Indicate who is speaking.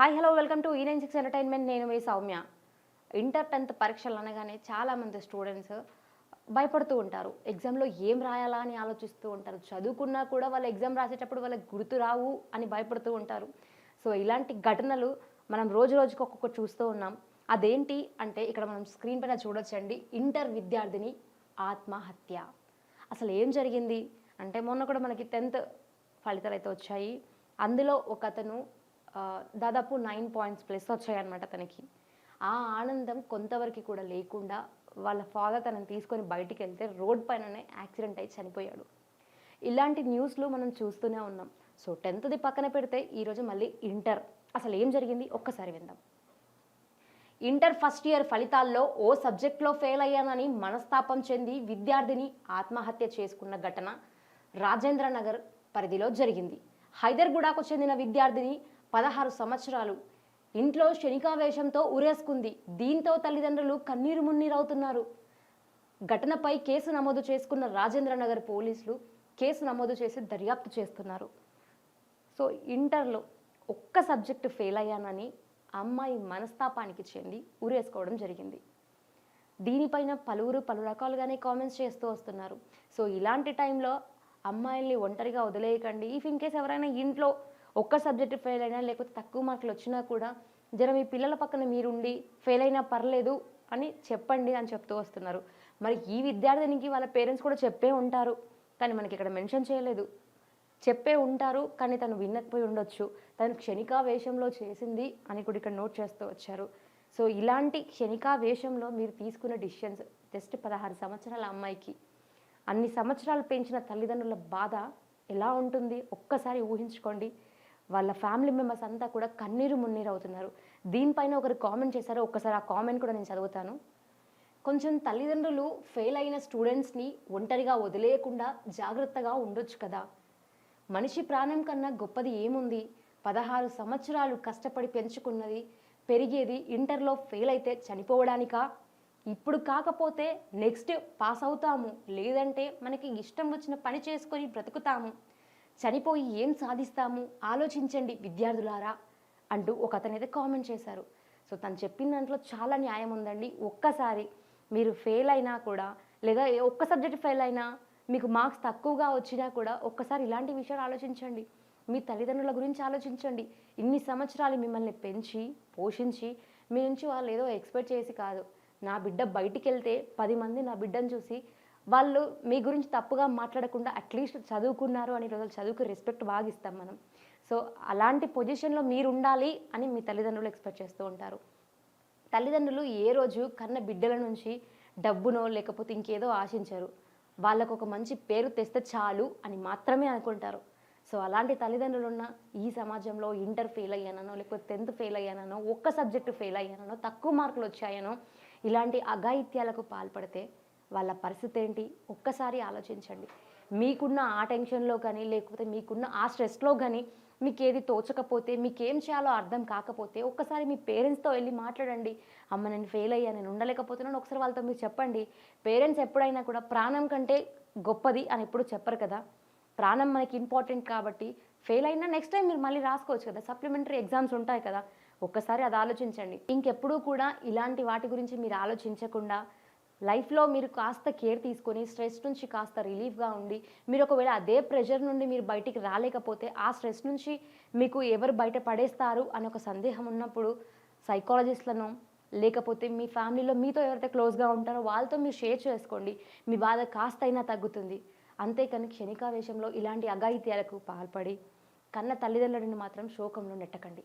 Speaker 1: Hi hello welcome to ఈ nine six entertainment. నేను మీ సౌమ్య. ఇంటర్ టెన్త్ పరీక్షలు అనగానే చాలామంది స్టూడెంట్స్ భయపడుతూ ఉంటారు. ఎగ్జామ్లో ఏం రాయాలా అని ఆలోచిస్తూ ఉంటారు. చదువుకున్నా కూడా వాళ్ళు ఎగ్జామ్ రాసేటప్పుడు వాళ్ళకి గుర్తు రావు అని భయపడుతూ ఉంటారు. సో ఇలాంటి ఘటనలు మనం రోజు రోజుకి ఒక్కొక్కటి చూస్తూ ఉన్నాం. అదేంటి అంటే ఇక్కడ మనం స్క్రీన్ పైన చూడొచ్చండి. ఇంటర్ విద్యార్థిని ఆత్మహత్య. అసలు ఏం జరిగింది? అంటే మొన్న కూడా మనకి టెన్త్ ఫలితాలు అయితే వచ్చాయి. అందులో ఒక అతను దాదాపు నైన్ పాయింట్స్ ప్లస్ వచ్చాయన్నమాట తనకి. ఆ ఆనందం కొంతవరకు కూడా లేకుండా వాళ్ళ ఫాదర్ తనని తీసుకొని బయటికి వెళ్తే రోడ్ పైననే యాక్సిడెంట్ అయి చనిపోయాడు. ఇలాంటి న్యూస్లు మనం చూస్తూనే ఉన్నాం. సో టెన్త్ది పక్కన పెడితే ఈరోజు మళ్ళీ ఇంటర్. అసలు ఏం జరిగింది? ఒక్కసారి విందాం. ఇంటర్ ఫస్ట్ ఇయర్ ఫలితాల్లో ఓ సబ్జెక్ట్లో ఫెయిల్ అయ్యానని మనస్తాపం చెంది విద్యార్థిని ఆత్మహత్య చేసుకున్న ఘటన రాజేంద్ర నగర్ పరిధిలో జరిగింది. హైదర్గూడకు చెందిన విద్యార్థిని పదహారు సంవత్సరాలు. ఇంట్లో శనికావేశంతో ఉరేసుకుంది. దీంతో తల్లిదండ్రులు కన్నీరు మున్నీరవుతున్నారు. ఘటనపై కేసు నమోదు చేసుకున్న రాజేంద్రనగర్ పోలీసులు కేసు నమోదు చేసి దర్యాప్తు చేస్తున్నారు. సో ఇంటర్లో ఒక్క సబ్జెక్టు ఫెయిల్ అయ్యానని అమ్మాయి మనస్తాపానికి చెంది ఉరేసుకోవడం జరిగింది. దీనిపైన పలువురు పలు రకాలుగానే కామెంట్స్ చేస్తూ వస్తున్నారు. సో ఇలాంటి టైంలో అమ్మాయిల్ని ఒంటరిగా వదిలేయకండి. ఇఫ్ ఇన్ కేస్ ఎవరైనా ఇంట్లో ఒక్క సబ్జెక్ట్ ఫెయిల్ అయినా లేకపోతే తక్కువ మార్కులు వచ్చినా కూడా జర మీ పిల్లల పక్కన మీరుండి ఫెయిల్ అయినా పర్లేదు అని చెప్పండి అని చెప్తూ వస్తున్నారు. మరి ఈ విద్యార్థినికి వాళ్ళ పేరెంట్స్ కూడా చెప్పే ఉంటారు. కానీ మనకి ఇక్కడ మెన్షన్ చేయలేదు. చెప్పే ఉంటారు కానీ తను వినకపోయి ఉండొచ్చు. తను క్షణికావేశంలో చేసింది అని కూడా ఇక్కడ నోట్ చేస్తూ వచ్చారు. సో ఇలాంటి క్షణికావేశంలో మీరు తీసుకున్న డిసిషన్స్ జస్ట్ పదహారు సంవత్సరాల అమ్మాయికి అన్ని సంవత్సరాలు పెంచిన తల్లిదండ్రుల బాధ ఎలా ఉంటుంది? ఒక్కసారి ఊహించుకోండి. వాళ్ళ ఫ్యామిలీ మెంబర్స్ అంతా కూడా కన్నీరు మున్నీరు అవుతున్నారు. దీనిపైన ఒకరు కామెంట్ చేశారు. ఒక్కసారి ఆ కామెంట్ కూడా నేను చదువుతాను. కొంచెం తల్లిదండ్రులు ఫెయిల్ అయిన స్టూడెంట్స్ని ఒంటరిగా వదిలేయకుండా జాగ్రత్తగా ఉండొచ్చు కదా. మనిషి ప్రాణం కన్నా గొప్పది ఏముంది? పదహారు సంవత్సరాలు కష్టపడి పెంచుకున్నది పెరిగేది ఇంటర్లో ఫెయిల్ అయితే చనిపోవడానికా? ఇప్పుడు కాకపోతే నెక్స్ట్ పాస్ అవుతాము. లేదంటే మనకి ఇష్టం వచ్చిన పని చేసుకొని బ్రతుకుతాము. చనిపోయి ఏం సాధిస్తాము? ఆలోచించండి విద్యార్థులారా అంటూ ఒక అతనైతే కామెంట్ చేశారు. సో తను చెప్పిన దాంట్లో చాలా న్యాయం ఉందండి. ఒక్కసారి మీరు ఫెయిల్ అయినా కూడా లేదా ఒక్క సబ్జెక్ట్ ఫెయిల్ అయినా మీకు మార్క్స్ తక్కువగా వచ్చినా కూడా ఒక్కసారి ఇలాంటి విషయాలు ఆలోచించండి. మీ తల్లిదండ్రుల గురించి ఆలోచించండి. ఇన్ని సంవత్సరాలు మిమ్మల్ని పెంచి పోషించి మీ నుంచి వాళ్ళు ఏదో ఎక్స్పెక్ట్ చేసి కాదు. నా బిడ్డ బయటికి వెళ్తే పది మంది నా బిడ్డను చూసి వాళ్ళు మీ గురించి తప్పుగా మాట్లాడకుండా అట్లీస్ట్ చదువుకున్నారు అని రోజులు చదువుకు రెస్పెక్ట్ బాగా ఇస్తాం మనం. సో అలాంటి పొజిషన్లో మీరు ఉండాలి అని మీ తల్లిదండ్రులు ఎక్స్పెక్ట్ చేస్తూ ఉంటారు. తల్లిదండ్రులు ఏ రోజు కన్న బిడ్డల నుంచి డబ్బునో లేకపోతే ఇంకేదో ఆశించరు. వాళ్ళకు ఒక మంచి పేరు తెస్తే చాలు అని మాత్రమే అనుకుంటారు. సో అలాంటి తల్లిదండ్రులు ఉన్న ఈ సమాజంలో ఇంటర్ ఫెయిల్ అయ్యానో లేకపోతే టెన్త్ ఫెయిల్ అయ్యానో ఒక్క సబ్జెక్టు ఫెయిల్ అయ్యానో తక్కువ మార్కులు వచ్చాయనో ఇలాంటి అఘాయిత్యాలకు పాల్పడితే వాళ్ళ పరిస్థితి ఏంటి? ఒక్కసారి ఆలోచించండి. మీకున్న ఆ టెన్షన్లో కానీ లేకపోతే మీకున్న ఆ స్ట్రెస్లో కానీ మీకు ఏది తోచకపోతే మీకు ఏం చేయాలో అర్థం కాకపోతే ఒక్కసారి మీ పేరెంట్స్తో వెళ్ళి మాట్లాడండి. అమ్మ నేను ఫెయిల్ అయ్యా నేను ఉండలేకపోతున్నాను. ఒకసారి వాళ్ళతో మీరు చెప్పండి. పేరెంట్స్ ఎప్పుడైనా కూడా ప్రాణం కంటే గొప్పది అని ఎప్పుడు చెప్పరు కదా? ప్రాణం మనకి ఇంపార్టెంట్ కాబట్టి ఫెయిల్ అయినా నెక్స్ట్ టైం మీరు మళ్ళీ రాసుకోవచ్చు కదా? సప్లిమెంటరీ ఎగ్జామ్స్ ఉంటాయి కదా? ఒక్కసారి అది ఆలోచించండి. ఇంకెప్పుడూ కూడా ఇలాంటి వాటి గురించి మీరు ఆలోచించకుండా లైఫ్లో మీరు కాస్త కేర్ తీసుకొని స్ట్రెస్ నుంచి కాస్త రిలీఫ్గా ఉండి మీరు ఒకవేళ అదే ప్రెషర్ నుండి మీరు బయటికి రాలేకపోతే ఆ స్ట్రెస్ నుంచి మీకు ఎవరు బయట పడేస్తారు అని ఒక సందేహం ఉన్నప్పుడు సైకాలజిస్ట్లను లేకపోతే మీ ఫ్యామిలీలో మీతో ఎవరైతే క్లోజ్గా ఉంటారో వాళ్ళతో మీరు షేర్ చేసుకోండి. మీ బాధ కాస్త అయినా తగ్గుతుంది. అంతేకాని క్షణికావేశంలో ఇలాంటి అఘాయిత్యాలకు పాల్పడి కన్న తల్లిదండ్రులను మాత్రం శోకంలో నెట్టకండి.